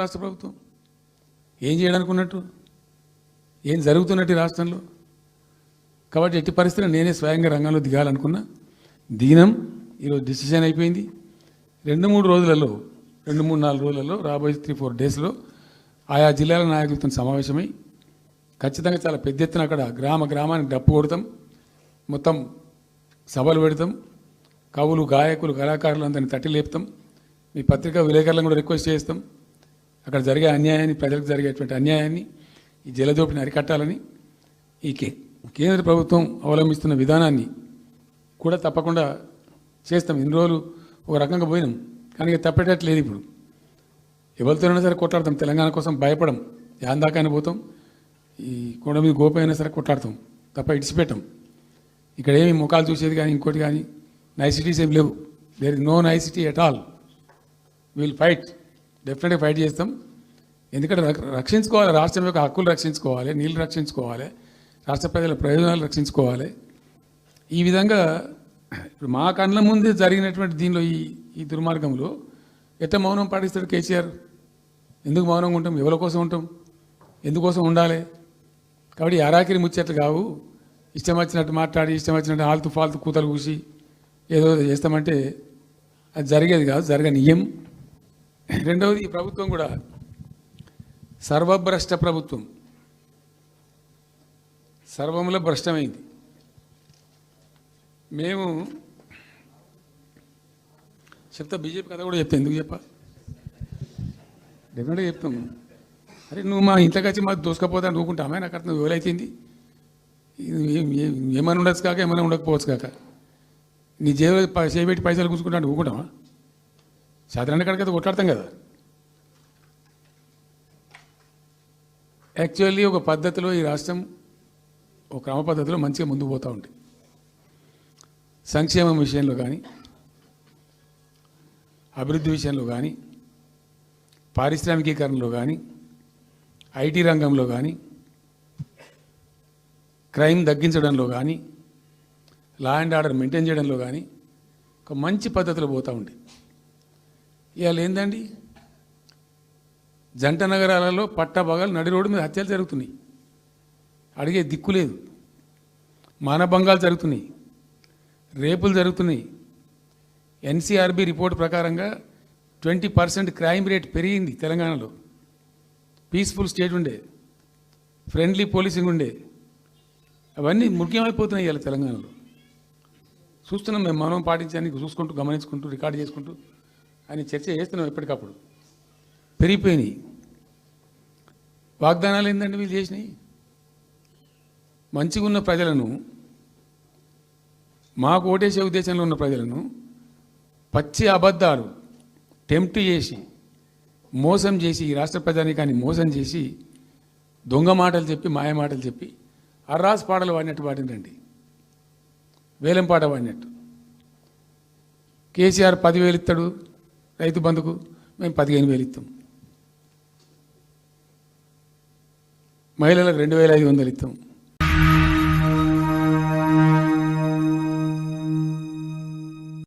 రాష్ట్ర ప్రభుత్వం? ఏం చేయడానికి ఉన్నట్టు ఏం జరుగుతున్నట్టు ఈ రాష్ట్రంలో? కాబట్టి ఎట్టి పరిస్థితుల్లో నేనే స్వయంగా రంగంలో దిగాలనుకున్నా. దిగినం ఈరోజు డిసిషన్ అయిపోయింది. రెండు మూడు రోజులలో రెండు మూడు నాలుగు రోజులలో రాబోయే త్రీ ఫోర్ డేస్లో ఆయా జిల్లాల నాయకులతో సమావేశమై ఖచ్చితంగా చాలా పెద్ద ఎత్తున అక్కడ గ్రామ గ్రామానికి డప్పు కొడతాం. మొత్తం సభలు పెడతాం. కవులు గాయకులు కళాకారులు అందరిని తట్టి లేపుతాం. మీ పత్రికా విలేకరులను కూడా రిక్వెస్ట్ చేస్తాం. అక్కడ జరిగే అన్యాయాన్ని ప్రజలకు జరిగేటువంటి అన్యాయాన్ని ఈ జలదోపిని అరికట్టాలని ఈ కేంద్ర ప్రభుత్వం అవలంబిస్తున్న విధానాన్ని కూడా తప్పకుండా చేస్తాం. ఇన్ని రోజులు ఒక రకంగా పోయినాం. కానీ తప్పేటట్లేదు ఇప్పుడు. ఎవరితోనైనా సరే కొట్లాడతాం. తెలంగాణ కోసం భయపడం. యాందాకైనా పోతాం. ఈ కొండ మీద గోపైనా సరే కొట్లాడతాం. తప్ప ఇడిచిపెట్టాం. ఇక్కడ ఏమి ముఖాలు చూసేది కానీ ఇంకోటి కానీ నైసిటీస్ ఏమి లేవు. There is no necessity at all will fight డెఫినెట్గా ఫైట్ చేస్తాం. ఎందుకంటే రక్షించుకోవాలి. రాష్ట్రం యొక్క హక్కులు రక్షించుకోవాలి. నీళ్ళు రక్షించుకోవాలి. రాష్ట్ర ప్రజల ప్రయోజనాలు రక్షించుకోవాలి. ఈ విధంగా ఇప్పుడు మా కళ్ళ ముందే జరిగినటువంటి దీనిలో ఈ ఈ దుర్మార్గంలో ఎట్ట మౌనం పాటిస్తాడు కేసీఆర్? ఎందుకు మౌనంగా ఉంటాం? ఎవరి కోసం ఉంటాం? ఎందుకోసం ఉండాలి? కాబట్టి అరాకిరి ముచ్చట్లు కావు. ఇష్టం వచ్చినట్టు మాట్లాడి ఇష్టం వచ్చినట్టు ఆల్తు ఫాల్తు కూతలు కూసి ఏదో చేస్తామంటే అది జరిగేది కాదు జరగనియం. రెండవది ఈ ప్రభుత్వం కూడా. సర్వభ్రష్ట ప్రభుత్వం. సర్వంలో భ్రష్టమైంది. మేము చెప్తా బీజేపీ కథ కూడా చెప్తా ఎందుకు చెప్పా డెఫినెట్గా చెప్తాం. అరే నువ్వు మా ఇంట్లోకి వచ్చి మాకు దోసుకపోతా అనుకుంటామే నాకు అర్థం ఎవరైతుంది ఏమైనా ఉండొచ్చు కాక ఏమైనా ఉండకపోవచ్చు కాక. నీ జేబులో చేపెట్టి పైసలు కూర్చుకుంటా అనుకుంటావా? సాధారణ కాడికైతే కొట్లాడతాం కదా. యాక్చువల్లీ ఒక పద్ధతిలో ఈ రాష్ట్రం ఒక క్రమ పద్ధతిలో మంచిగా ముందుకు పోతూ ఉంది. సంక్షేమం విషయంలో కానీ అభివృద్ధి విషయంలో కానీ పారిశ్రామికీకరణలో కానీ ఐటీ రంగంలో కానీ క్రైమ్ తగ్గించడంలో కానీ లా అండ్ ఆర్డర్ మెయింటైన్ చేయడంలో కానీ ఒక మంచి పద్ధతిలో పోతూ ఉంది. ఇవాళ ఏందండి జంట నగరాలలో పట్టభాగాలు నడి రోడ్డు మీద హత్యలు జరుగుతున్నాయి. అడిగే దిక్కు లేదు. మానభంగాలు జరుగుతున్నాయి. రేపులు జరుగుతున్నాయి. ఎన్సీఆర్బి రిపోర్ట్ ప్రకారంగా ట్వంటీ పర్సెంట్ క్రైమ్ రేట్ పెరిగింది తెలంగాణలో. పీస్ఫుల్ స్టేట్ ఉండే. ఫ్రెండ్లీ పోలీసింగ్ ఉండే. అవన్నీ ముఖ్యమైపోతున్నాయి ఇవాళ తెలంగాణలో. చూస్తున్నాం మేము మనం పాటించడానికి చూసుకుంటూ గమనించుకుంటూ రికార్డు చేసుకుంటూ. అని చర్చ చేస్తున్నాం ఎప్పటికప్పుడు పెరిగిపోయినాయి. వాగ్దానాలు ఏంటంటే వీళ్ళు చేసినాయి మంచిగా ఉన్న ప్రజలను మాకు ఓటేసే ఉద్దేశంలో ఉన్న ప్రజలను పచ్చి అబద్ధాలు టెంప్ట్ చేసి మోసం చేసి ఈ రాష్ట్ర ప్రజానికాన్ని మోసం చేసి దొంగ మాటలు చెప్పి మాయ మాటలు చెప్పి అర్రాస్ పాటలు వాడినట్టు వాడినండి వేలం పాట వాడినట్టు. కేసీఆర్ పదివేలు ఇస్తాడు రైతు బంధుకు మేము పదిహేను వేలు ఇస్తాం మహిళలకు రెండు వేల ఐదు వందలు ఇస్తాం